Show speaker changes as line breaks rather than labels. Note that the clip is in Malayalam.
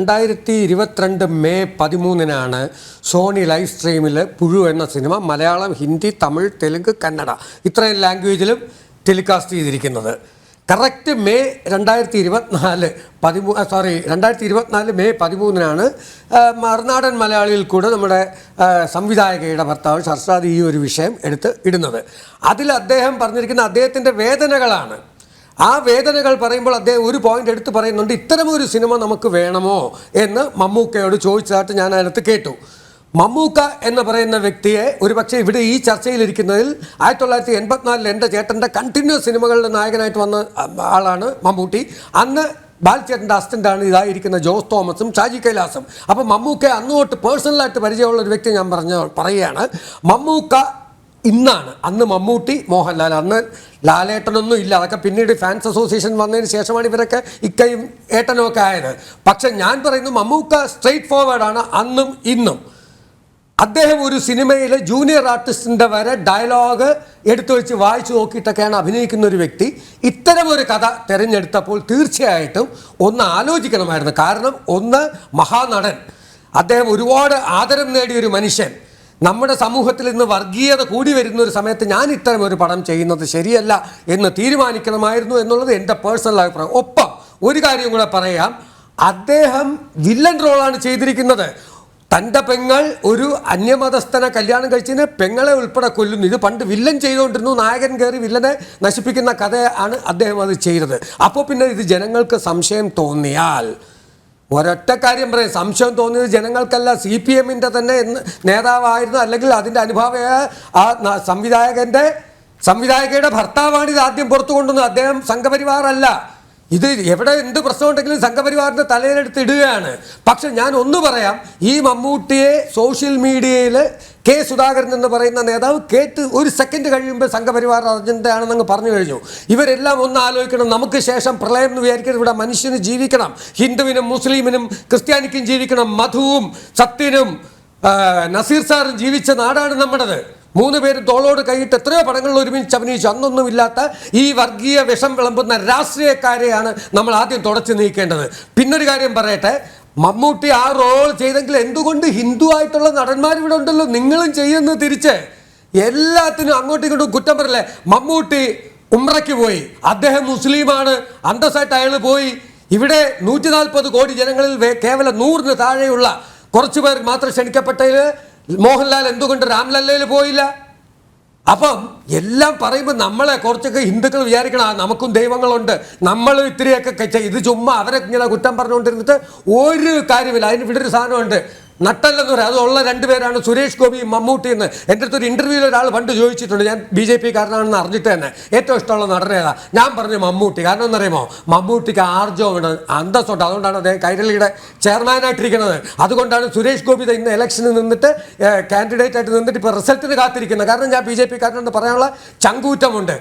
രണ്ടായിരത്തി ഇരുപത്തിരണ്ട് മെയ് പതിമൂന്നിനാണ് സോണി ലൈവ് സ്ട്രീമിൽ പുഴു എന്ന സിനിമ മലയാളം ഹിന്ദി തമിഴ് തെലുങ്ക് കന്നഡ ഇത്രയും ലാംഗ്വേജിലും ടെലികാസ്റ്റ് ചെയ്തിരിക്കുന്നത്. കറക്റ്റ് മെയ് രണ്ടായിരത്തി ഇരുപത്തിനാല് പതിമൂ സോറി രണ്ടായിരത്തി ഇരുപത്തിനാല് മെയ് പതിമൂന്നിനാണ് മറുനാടൻ മലയാളിയിൽ കൂടെ നമ്മുടെ സംവിധായകയുടെ ഭർത്താവ് ഷർഷാദ് ഈ ഒരു വിഷയം എടുത്ത് ഇടുന്നത്. അതിൽ അദ്ദേഹം പറഞ്ഞിരിക്കുന്ന അദ്ദേഹത്തിന്റെ വേദനകളാണ്. ആ വേദനകൾ പറയുമ്പോൾ അദ്ദേഹം ഒരു പോയിന്റ് എടുത്ത് പറയുന്നുണ്ട് ഇത്തരമൊരു സിനിമ നമുക്ക് വേണമോ? എന്ന് മമ്മൂക്കയോട് ചോദിച്ചതായിട്ട് ഞാൻ അതിനകത്ത് കേട്ടു. മമ്മൂക്ക എന്ന് പറയുന്ന വ്യക്തിയെ ഒരുപക്ഷെ ഇവിടെ ഈ ചർച്ചയിലിരിക്കുന്നതിൽ ആയിരത്തി തൊള്ളായിരത്തി എൺപത്തിനാലിൽ എന്റെ ചേട്ടന്റെ കണ്ടിന്യൂസ് സിനിമകളുടെ നായകനായിട്ട് വന്ന ആളാണ് മമ്മൂട്ടി. അന്ന് ബാലചേട്ടന്റെ അസിസ്റ്റന്റാണ് ഇതായിരിക്കുന്ന ജോസ് തോമസും ഷാജി കൈലാസും. അപ്പോൾ മമ്മൂക്ക അന്ന് തൊട്ട് പേഴ്സണലായിട്ട് പരിചയമുള്ള ഒരു വ്യക്തി ഞാൻ പറഞ്ഞ പറയുകയാണ് മമ്മൂക്ക ഇന്നാണ്. അന്ന് മമ്മൂട്ടി മോഹൻലാൽ അന്ന് ലാലേട്ടനൊന്നും ഇല്ല. അതൊക്കെ പിന്നീട് ഫാൻസ് അസോസിയേഷൻ വന്നതിന് ശേഷമാണ് ഇവരൊക്കെ ഇക്കയും ഏട്ടനും ഒക്കെ ആയത്. പക്ഷെ ഞാൻ പറയുന്നു മമ്മൂക്ക സ്ട്രെയിറ്റ് ഫോർവേഡാണ് അന്നും ഇന്നും. അദ്ദേഹം ഒരു സിനിമയിലെ ജൂനിയർ ആർട്ടിസ്റ്റിന്റെ വരെ ഡയലോഗ് എടുത്തു വെച്ച് വായിച്ചു നോക്കിയിട്ടൊക്കെയാണ് അഭിനയിക്കുന്ന ഒരു വ്യക്തി. ഇത്തരം ഒരു കഥ തിരഞ്ഞെടുത്തപ്പോൾ തീർച്ചയായിട്ടും ഒന്ന് ആലോചിക്കണമായിരുന്നു. കാരണം ഒന്ന് മഹാനടൻ. അദ്ദേഹം ഒരുപാട് ആദരം നേടിയ ഒരു മനുഷ്യൻ. നമ്മുടെ സമൂഹത്തിൽ ഇന്ന് വർഗീയത കൂടി വരുന്ന ഒരു സമയത്ത് ഞാൻ ഇത്തരം ഒരു പടം ചെയ്യുന്നത് ശരിയല്ല എന്ന് തീരുമാനിക്കണമായിരുന്നു എന്നുള്ളത് എന്റെ പേഴ്സണൽ അഭിപ്രായം. ഒപ്പം ഒരു കാര്യം കൂടെ പറയാം. അദ്ദേഹം വില്ലൻ റോളാണ് ചെയ്തിരിക്കുന്നത്. തന്റെ പെങ്ങൾ ഒരു അന്യമതസ്ഥനെ കല്യാണം കഴിച്ചതിന് പെങ്ങളെ ഉൾപ്പെടെ കൊല്ലുന്നു. ഇത് പണ്ട് വില്ലൻ ചെയ്തുകൊണ്ടിരുന്നു. നായകൻ കയറി വില്ലനെ നശിപ്പിക്കുന്ന കഥയാണ് അദ്ദേഹം അത് ചെയ്തത്. അപ്പോൾ പിന്നെ ഇത് ജനങ്ങൾക്ക് സംശയം തോന്നിയാൽ ഒരൊറ്റ കാര്യം പറയും. സംശയം തോന്നിയത് ജനങ്ങൾക്കല്ല സി പി എമ്മിന്റെ തന്നെ നേതാവായിരുന്നു. അല്ലെങ്കിൽ അതിന്റെ അനുഭാവിയായ ആ സംവിധായകന്റെ സംവിധായകയുടെ ഭർത്താവാണ് ഇത് ആദ്യം പുറത്തു കൊണ്ടുവന്നത് അദ്ദേഹം സംഘപരിവാറല്ല. ഇത് എവിടെ എന്ത് പ്രശ്നമുണ്ടെങ്കിലും സംഘപരിവാറിന്റെ തലയിലെടുത്ത് ഇടുകയാണ്. പക്ഷെ ഞാൻ ഒന്ന് പറയാം ഈ മമ്മൂട്ടിയെ സോഷ്യൽ മീഡിയയിൽ കെ സുധാകരൻ എന്ന് പറയുന്ന നേതാവ് കേട്ട് ഒരു സെക്കൻഡ് കഴിയുമ്പോൾ സംഘപരിവാർ അങ്ങ് പറഞ്ഞു കഴിഞ്ഞു. ഇവരെല്ലാം ഒന്ന് ആലോചിക്കണം നമുക്ക് ശേഷം പ്രളയം എന്ന് വിചാരിക്കരുത്. ഇവിടെ മനുഷ്യന് ജീവിക്കണം. ഹിന്ദുവിനും മുസ്ലിമിനും ക്രിസ്ത്യാനിക്കും ജീവിക്കണം. മധുവും സത്യനും നസീർ സാറും ജീവിച്ച നാടാണ് നമ്മുടേത്. മൂന്ന് പേര് തോളോട് കൈയിട്ട് എത്രയോ പടങ്ങളിൽ ഒരുമിച്ച് അഭിനയിച്ചു. അന്നൊന്നുമില്ലാത്ത ഈ വർഗീയ വിഷം വിളമ്പുന്ന രാഷ്ട്രീയക്കാരെയാണ് നമ്മൾ ആദ്യം തുടച്ചു നീക്കേണ്ടത്. പിന്നൊരു കാര്യം പറയട്ടെ. മമ്മൂട്ടി ആ റോൾ ചെയ്തെങ്കിൽ എന്തുകൊണ്ട് ഹിന്ദു ആയിട്ടുള്ള നടന്മാർ ഇവിടെ ഉണ്ടല്ലോ? നിങ്ങളും ചെയ്യുന്നു തിരിച്ച്. എല്ലാത്തിനും അങ്ങോട്ടും ഇങ്ങോട്ടും കുറ്റം പറയല്ലേ? മമ്മൂട്ടി ഉമ്രയ്ക്ക് പോയി. അദ്ദേഹം മുസ്ലിമാണ്. അന്തസ്സായിട്ട് അയാൾ പോയി. ഇവിടെ നൂറ്റി നാൽപ്പത് കോടി ജനങ്ങളിൽ കേവലം നൂറിന് താഴെയുള്ള കുറച്ചുപേർ മാത്രം ക്ഷണിക്കപ്പെട്ടതിൽ മോഹൻലാൽ എന്തുകൊണ്ട് രാംലല്ലയിൽ പോയില്ല? അപ്പം എല്ലാം പറയുമ്പോൾ നമ്മളെ കുറച്ചൊക്കെ ഹിന്ദുക്കൾ വിചാരിക്കണം നമുക്കും ദൈവങ്ങളുണ്ട്. നമ്മൾ ഇത്തിരിയൊക്കെ കച്ച- ഇത് ചുമ്മാ അവരെ ഇങ്ങനെ കുറ്റം പറഞ്ഞുകൊണ്ടിരുന്നിട്ട് ഒരു കാര്യമില്ല. അതിന് ഇവിടെ ഒരു സാധനമുണ്ട്. നട്ടല്ലെന്ന് പറയാം അതുള്ള രണ്ടുപേരാണ് സുരേഷ് ഗോപിയും മമ്മൂട്ടി എന്ന്. എന്റെ അടുത്ത് ഒരു ഇന്റർവ്യൂവിൽ ഒരാൾ പണ്ട് ചോദിച്ചിട്ടുണ്ട്. ഞാൻ ബി ജെ പി കാരനാണെന്ന് അറിഞ്ഞിട്ട് തന്നെ. ഏറ്റവും ഇഷ്ടമുള്ള നടനേതാ? ഞാൻ പറഞ്ഞു മമ്മൂട്ടി. കാരണം എന്നറിയുമോ? മമ്മൂട്ടിക്ക് ആർജവമാണ് അന്തസ്സുണ്ട്. അതുകൊണ്ടാണ് അദ്ദേഹം കൈരളിയുടെ ചെയർമാനായിട്ടിരിക്കുന്നത്. അതുകൊണ്ടാണ് സുരേഷ് ഗോപി ഇന്ന് ഇലക്ഷനിൽ നിന്നിട്ട് കാൻഡിഡേറ്റ് ആയിട്ട് നിന്നിട്ട് ഇപ്പോൾ റിസൾട്ടിന് കാത്തിരിക്കുന്നത്. കാരണം ഞാൻ ബി ജെ പി കാരനെന്ന് പറയാനുള്ള ചങ്കൂറ്റമുണ്ട്.